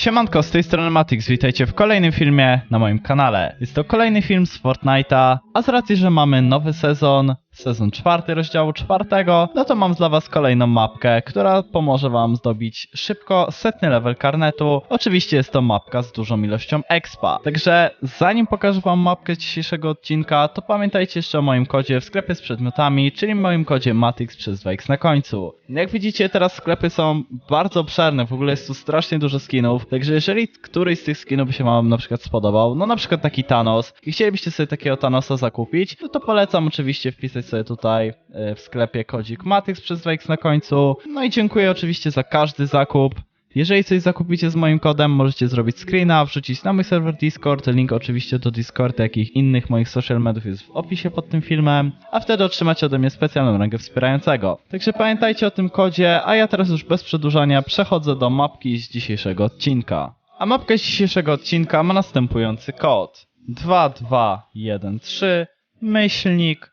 Siemanko, z tej strony Matix, witajcie w kolejnym filmie na moim kanale. Jest to kolejny film z Fortnite'a, a z racji, że mamy nowy sezon, sezon czwarty rozdziału czwartego, no to mam dla was kolejną mapkę, która pomoże wam zdobić szybko setny level karnetu. Oczywiście jest to mapka z dużą ilością expa. Także zanim pokażę wam mapkę dzisiejszego odcinka, to pamiętajcie jeszcze o moim kodzie w sklepie z przedmiotami, czyli moim kodzie Matix przez 2x na końcu. Jak widzicie teraz sklepy są bardzo obszerne, w ogóle jest tu strasznie dużo skinów, także jeżeli któryś z tych skinów by się wam na przykład spodobał, no na przykład taki Thanos i chcielibyście sobie takiego Thanosa zakupić, no to polecam oczywiście wpisać tutaj e, w sklepie kodzik Matix przez 2x na końcu. No i dziękuję oczywiście za każdy zakup. Jeżeli coś zakupicie z moim kodem, możecie zrobić screena, wrzucić na mój serwer Discord. Link oczywiście do Discorda, jak i innych moich social mediów jest w opisie pod tym filmem, a wtedy otrzymacie ode mnie specjalną rangę wspierającego. Także pamiętajcie o tym kodzie, a ja teraz już bez przedłużania przechodzę do mapki z dzisiejszego odcinka. A mapka z dzisiejszego odcinka ma następujący kod. 2213 myślnik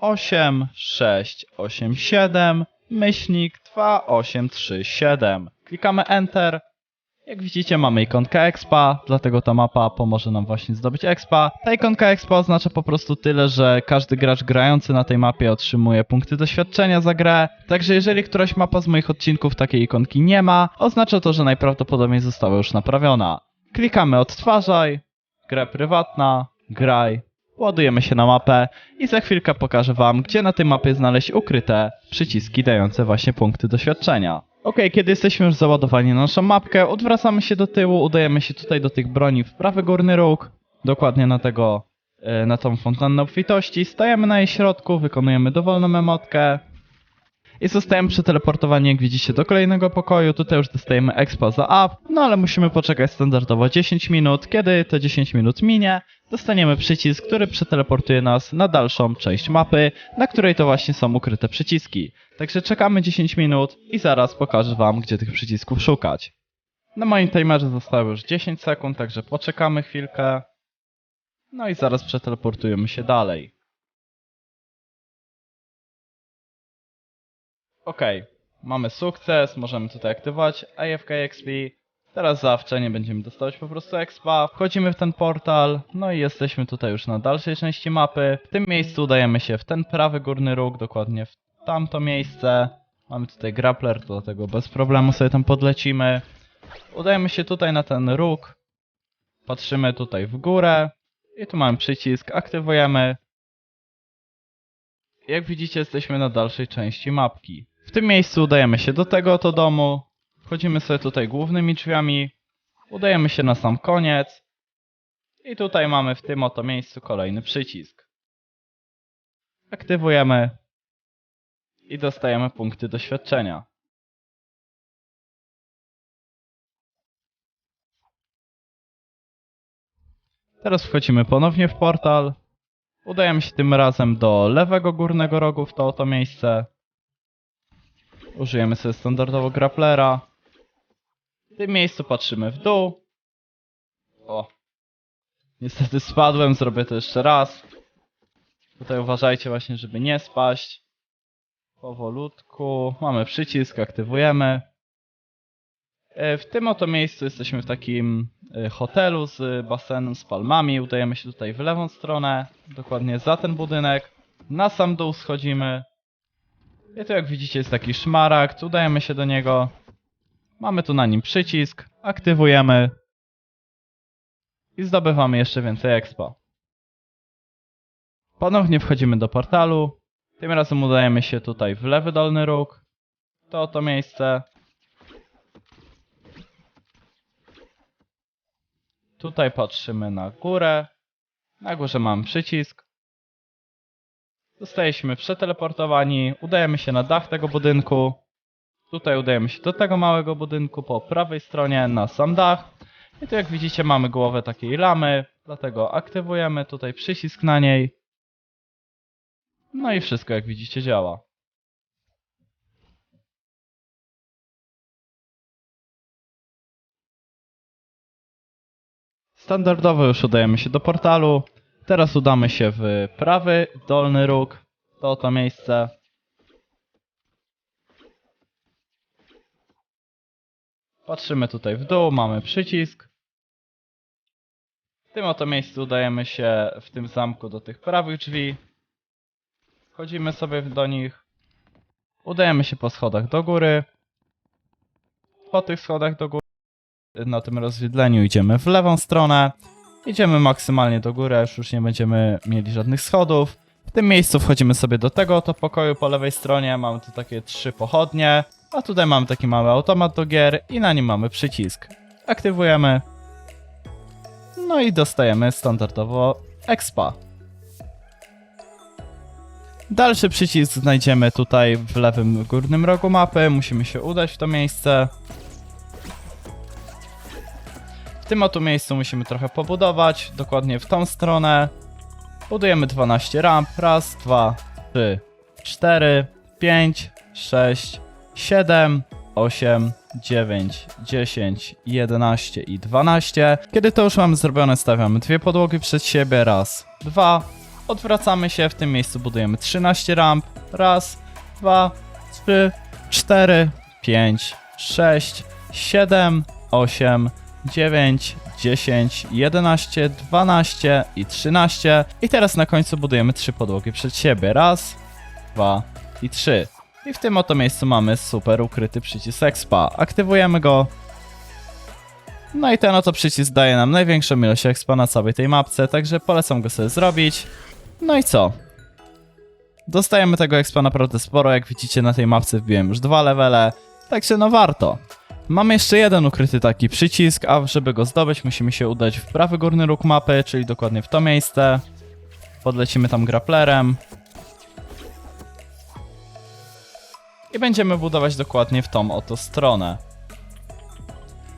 8687 myślnik 2837. Klikamy Enter. Jak widzicie mamy ikonkę Expa, dlatego ta mapa pomoże nam właśnie zdobyć Expa. Ta ikonka Expa oznacza po prostu tyle, że każdy gracz grający na tej mapie otrzymuje punkty doświadczenia za grę. Także jeżeli któraś mapa z moich odcinków takiej ikonki nie ma, oznacza to, że najprawdopodobniej została już naprawiona. Klikamy odtwarzaj, grę prywatna, graj, ładujemy się na mapę i za chwilkę pokażę wam, gdzie na tej mapie znaleźć ukryte przyciski dające właśnie punkty doświadczenia. Ok, kiedy jesteśmy już załadowani na naszą mapkę, odwracamy się do tyłu, udajemy się tutaj do tych broni w prawy górny róg, dokładnie na tego, e, na tą fontannę obfitości, stajemy na jej środku, wykonujemy dowolną emotkę i zostajemy przeteleportowani, jak widzicie, do kolejnego pokoju. Tutaj już dostajemy expa za up, no ale musimy poczekać standardowo 10 minut. Kiedy te 10 minut minie, dostaniemy przycisk, który przeteleportuje nas na dalszą część mapy, na której to właśnie są ukryte przyciski. Także czekamy 10 minut i zaraz pokażę wam, gdzie tych przycisków szukać. Na moim timerze zostało już 10 sekund, także poczekamy chwilkę. No i zaraz przeteleportujemy się dalej. Ok, mamy sukces, możemy tutaj aktywować AFK XP. Teraz zawsze nie będziemy dostawać po prostu expa. Wchodzimy w ten portal, no i jesteśmy tutaj już na dalszej części mapy. W tym miejscu udajemy się w ten prawy górny róg, dokładnie w tamto miejsce. Mamy tutaj grappler, dlatego bez problemu sobie tam podlecimy. Udajemy się tutaj na ten róg. Patrzymy tutaj w górę. I tu mamy przycisk, aktywujemy. Jak widzicie, jesteśmy na dalszej części mapki. W tym miejscu udajemy się do tego oto domu. Wchodzimy sobie tutaj głównymi drzwiami. Udajemy się na sam koniec. I tutaj mamy w tym oto miejscu kolejny przycisk. Aktywujemy. I dostajemy punkty doświadczenia. Teraz wchodzimy ponownie w portal. Udajemy się tym razem do lewego górnego rogu w to oto miejsce. Użyjemy sobie standardowo grapplera. W tym miejscu patrzymy w dół. O. Niestety spadłem, zrobię to jeszcze raz. Tutaj uważajcie właśnie, żeby nie spaść. Powolutku. Mamy przycisk, aktywujemy. E, W tym oto miejscu jesteśmy w takim e, hotelu z basenem, z palmami. Udajemy się tutaj w lewą stronę, dokładnie za ten budynek. Na sam dół schodzimy. I tu jak widzicie jest taki szmaragd, udajemy się do niego. Mamy tu na nim przycisk, aktywujemy. I zdobywamy jeszcze więcej expa. Ponownie wchodzimy do portalu. Tym razem udajemy się tutaj w lewy dolny róg. To oto miejsce. Tutaj patrzymy na górę. Na górze mamy przycisk. Zostajemy przeteleportowani. Udajemy się na dach tego budynku. Tutaj udajemy się do tego małego budynku po prawej stronie na sam dach. I tu jak widzicie mamy głowę takiej lamy. Dlatego aktywujemy tutaj przycisk na niej. No i wszystko jak widzicie działa. Standardowo już udajemy się do portalu. Teraz udamy się w prawy dolny róg. To oto miejsce. Patrzymy tutaj w dół, mamy przycisk. W tym oto miejscu udajemy się w tym zamku do tych prawych drzwi. Wchodzimy sobie do nich. Udajemy się po schodach do góry. Po tych schodach do góry, na tym rozwidleniu idziemy w lewą stronę. Idziemy maksymalnie do góry, aż już nie będziemy mieli żadnych schodów. W tym miejscu wchodzimy sobie do tego oto pokoju po lewej stronie. Mamy tu takie trzy pochodnie. A tutaj mamy taki mały automat do gier i na nim mamy przycisk. Aktywujemy. No i dostajemy standardowo expa. Dalszy przycisk znajdziemy tutaj w lewym górnym rogu mapy. Musimy się udać w to miejsce. W tym oto miejscu musimy trochę pobudować, dokładnie w tą stronę. Budujemy 12 ramp. Raz, dwa, trzy, cztery, pięć, sześć, 7, 8, 9, 10, 11 i 12. Kiedy to już mamy zrobione, stawiamy dwie podłogi przed siebie. Raz, dwa. Odwracamy się, w tym miejscu budujemy 13 ramp. Raz, dwa, trzy, cztery, pięć, sześć, 7, 8, 9, 10, 11, 12 i 13. I teraz na końcu budujemy trzy podłogi przed siebie. Raz, dwa i trzy. I w tym oto miejscu mamy super ukryty przycisk expa. Aktywujemy go. No i ten oto przycisk daje nam największą ilość expa na całej tej mapce, także polecam go sobie zrobić. No i co? Dostajemy tego expa naprawdę sporo, jak widzicie na tej mapce wbiłem już dwa levele, także no warto. Mamy jeszcze jeden ukryty taki przycisk, a żeby go zdobyć musimy się udać w prawy górny róg mapy, czyli dokładnie w to miejsce. Podlecimy tam grapplerem. I będziemy budować dokładnie w tą oto stronę.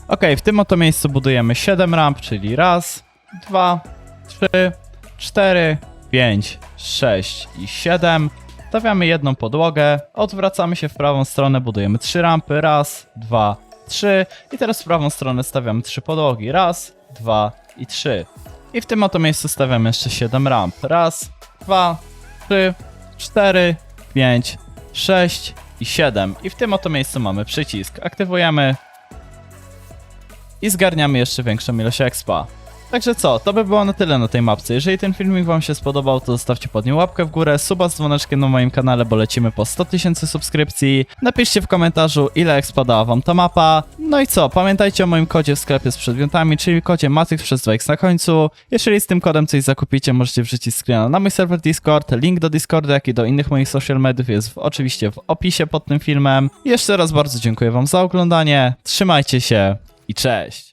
Ok, w tym oto miejscu budujemy 7 ramp, czyli raz, dwa, trzy, cztery, pięć, sześć i 7. Stawiamy jedną podłogę, odwracamy się w prawą stronę, budujemy trzy rampy, raz, dwa, trzy. I teraz w prawą stronę stawiamy trzy podłogi, raz, dwa i trzy. I w tym oto miejscu stawiamy jeszcze 7 ramp, raz, dwa, trzy, cztery, pięć, 6 i 7. I w tym oto miejscu mamy przycisk. Aktywujemy i zgarniamy jeszcze większą ilość expa. Także co, to by było na tyle na tej mapce. Jeżeli ten filmik wam się spodobał, to zostawcie pod nim łapkę w górę, suba z dzwoneczkiem na moim kanale, bo lecimy po 100 tysięcy subskrypcji. Napiszcie w komentarzu, ile expa dała wam ta mapa. No i co, pamiętajcie o moim kodzie w sklepie z przedmiotami, czyli kodzie Matrix przez 2x na końcu. Jeżeli z tym kodem coś zakupicie, możecie wrzucić screena na mój serwer Discord. Link do Discorda, jak i do innych moich social mediów jest w, oczywiście w opisie pod tym filmem. Jeszcze raz bardzo dziękuję wam za oglądanie, trzymajcie się i cześć!